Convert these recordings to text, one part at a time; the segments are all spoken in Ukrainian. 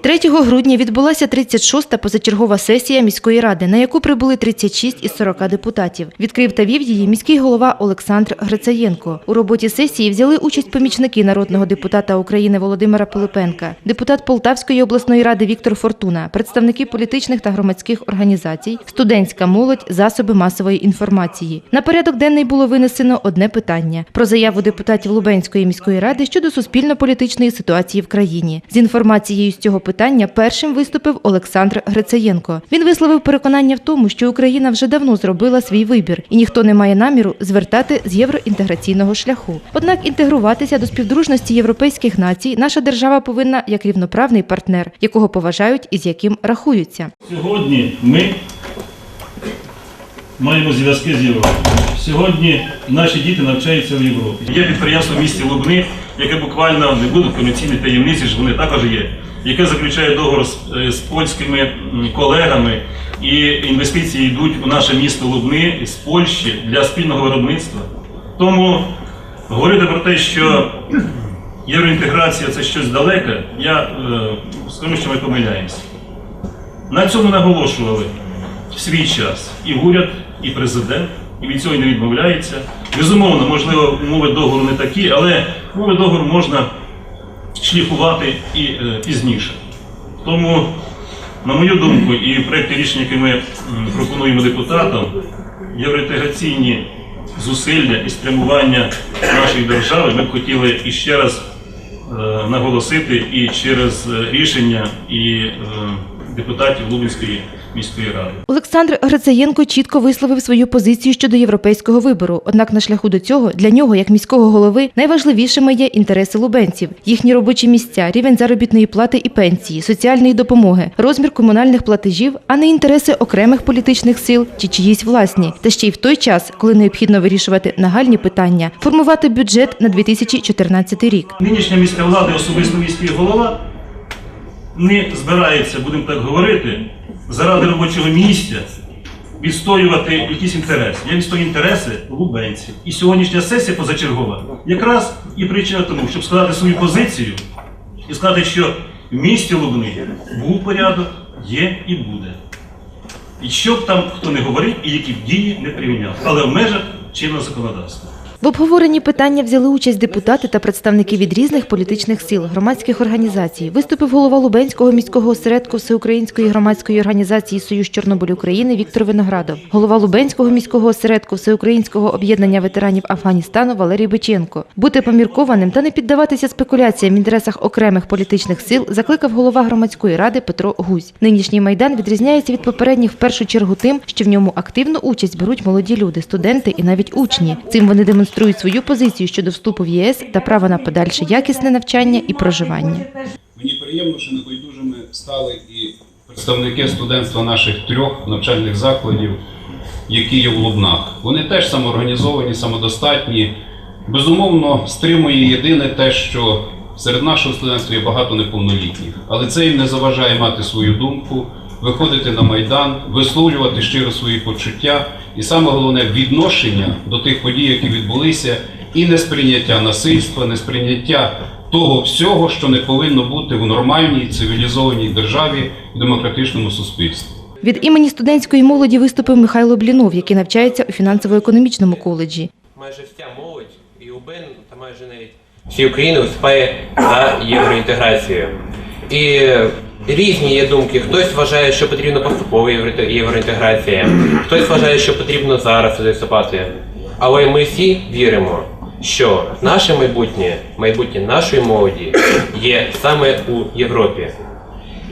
3 грудня відбулася 36-та позачергова сесія міської ради, на яку прибули 36 із 40 депутатів. Відкрив та вів її міський голова Олександр Грицаєнко. У роботі сесії взяли участь помічники народного депутата України Володимира Пилипенка, депутат Полтавської обласної ради Віктор Фортуна, представники політичних та громадських організацій, студентська молодь, засоби масової інформації. На порядок денний було винесено одне питання про заяву депутатів Лубенської міської ради щодо суспільно-політичної ситуації в країні. З інформацією з цього питання першим виступив Олександр Грицаєнко. Він висловив переконання в тому, що Україна вже давно зробила свій вибір, і ніхто не має наміру звертати з євроінтеграційного шляху. Однак інтегруватися до співдружності європейських націй наша держава повинна як рівноправний партнер, якого поважають і з яким рахуються. Сьогодні ми маємо зв'язки з Європою. Сьогодні наші діти навчаються в Європі. Є підприємство в місті Лубни, яке буквально не буде комерційні таємниці, ж вони також є, яке заключає договор з, е, з польськими колегами, і інвестиції йдуть у наше місто Лубни з Польщі для спільного виробництва. Тому говорити про те, що євроінтеграція це щось далеке, я е, скажу, що ми помиляємося. На цьому наголошували в свій час і уряд, і президент, і від цього не відмовляється. Безумовно, можливо, умови договору не такі, але умови договору можна шліфувати і е, пізніше. Тому, на мою думку, і в проєкті рішення, яке ми пропонуємо депутатам, євроінтеграційні зусилля і спрямування нашої держави ми б хотіли іще раз е, наголосити і через е, рішення і депутатів Лубенської міської ради. Олександр Грицаєнко чітко висловив свою позицію щодо європейського вибору. Однак на шляху до цього для нього, як міського голови, найважливішими є інтереси лубенців, їхні робочі місця, рівень заробітної плати і пенсії, соціальної допомоги, розмір комунальних платежів, а не інтереси окремих політичних сил чи чиїсь власні. Та ще й в той час, коли необхідно вирішувати нагальні питання, формувати бюджет на 2014 рік. Нинішня міська влада, особисто міський голова, не збирається, будемо так говорити, заради робочого місця відстоювати якісь інтереси. Я відстоюю інтереси лубенців. І сьогоднішня сесія позачергова якраз і причина тому, щоб сказати свою позицію і сказати, що в місті Лубни був порядок, є і буде. І що б там хто не говорив, і які б дії не приміняв, але в межах чинного законодавства. В обговоренні питання взяли участь депутати та представники від різних політичних сил, громадських організацій. Виступив голова Лубенського міського осередку Всеукраїнської громадської організації Союз Чорнобиль України Віктор Виноградов, голова Лубенського міського осередку Всеукраїнського об'єднання ветеранів Афганістану Валерій Биченко. Бути поміркованим та не піддаватися спекуляціям в інтересах окремих політичних сил закликав голова громадської ради Петро Гузь. Нинішній майдан відрізняється від попередніх в першу чергу тим, що в ньому активну участь беруть молоді люди, студенти і навіть учні. Цим вони демонструють свою позицію щодо вступу в ЄС та права на подальше якісне навчання і проживання. Мені приємно, що небайдужими стали і представники студентства наших трьох навчальних закладів, які є в Лубнах. Вони теж самоорганізовані, самодостатні. Безумовно, стримує єдине те, що серед нашого студентства є багато неповнолітніх, але це їм не заважає мати свою думку, виходити на майдан, висловлювати щиро свої почуття, і саме головне відношення до тих подій, які відбулися, і несприйняття насильства, несприйняття того всього, що не повинно бути в нормальній цивілізованій державі і демократичному суспільстві. Від імені студентської молоді виступив Михайло Блінов, який навчається у фінансово-економічному коледжі. майже вся молодь і УБН, та майже навіть всі України виступає за євроінтеграцію. І різні є думки. Хтось вважає, що потрібно поступова євроінте- євроінтеграція, хтось вважає, що потрібно зараз виступати. Але ми всі віримо, що наше майбутнє, майбутнє нашої молоді є саме у Європі.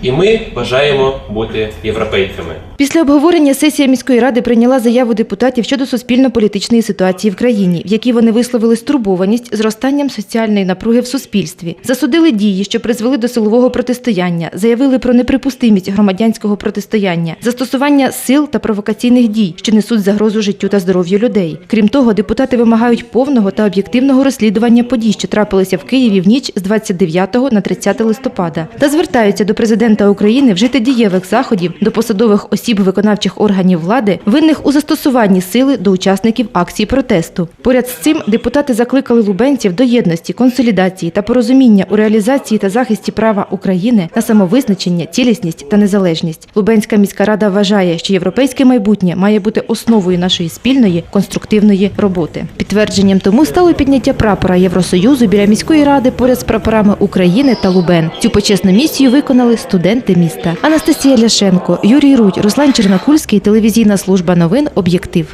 І ми бажаємо бути європейцями. Після обговорення сесія міської ради прийняла заяву депутатів щодо суспільно-політичної ситуації в країні, в якій вони висловили стурбованість зростанням соціальної напруги в суспільстві, засудили дії, що призвели до силового протистояння, заявили про неприпустимість громадянського протистояння, застосування сил та провокаційних дій, що несуть загрозу життю та здоров'ю людей. Крім того, депутати вимагають повного та об'єктивного розслідування подій, що трапилися в Києві в ніч з 29 на 30 листопада, та звертаються до президента президента України вжити дієвих заходів до посадових осіб виконавчих органів влади, винних у застосуванні сили до учасників акції протесту. Поряд з цим депутати закликали лубенців до єдності, консолідації та порозуміння у реалізації та захисті права України на самовизначення, цілісність та незалежність. Лубенська міська рада вважає, що європейське майбутнє має бути основою нашої спільної конструктивної роботи. Підтвердженням тому стало підняття прапора Євросоюзу біля міської ради поряд з прапорами України та Лубен. Цю почесну місію виконали студенти міста. Анастасія Ляшенко, Юрій Рудь, Руслан Чернокульський, телевізійна служба новин Об'єктив.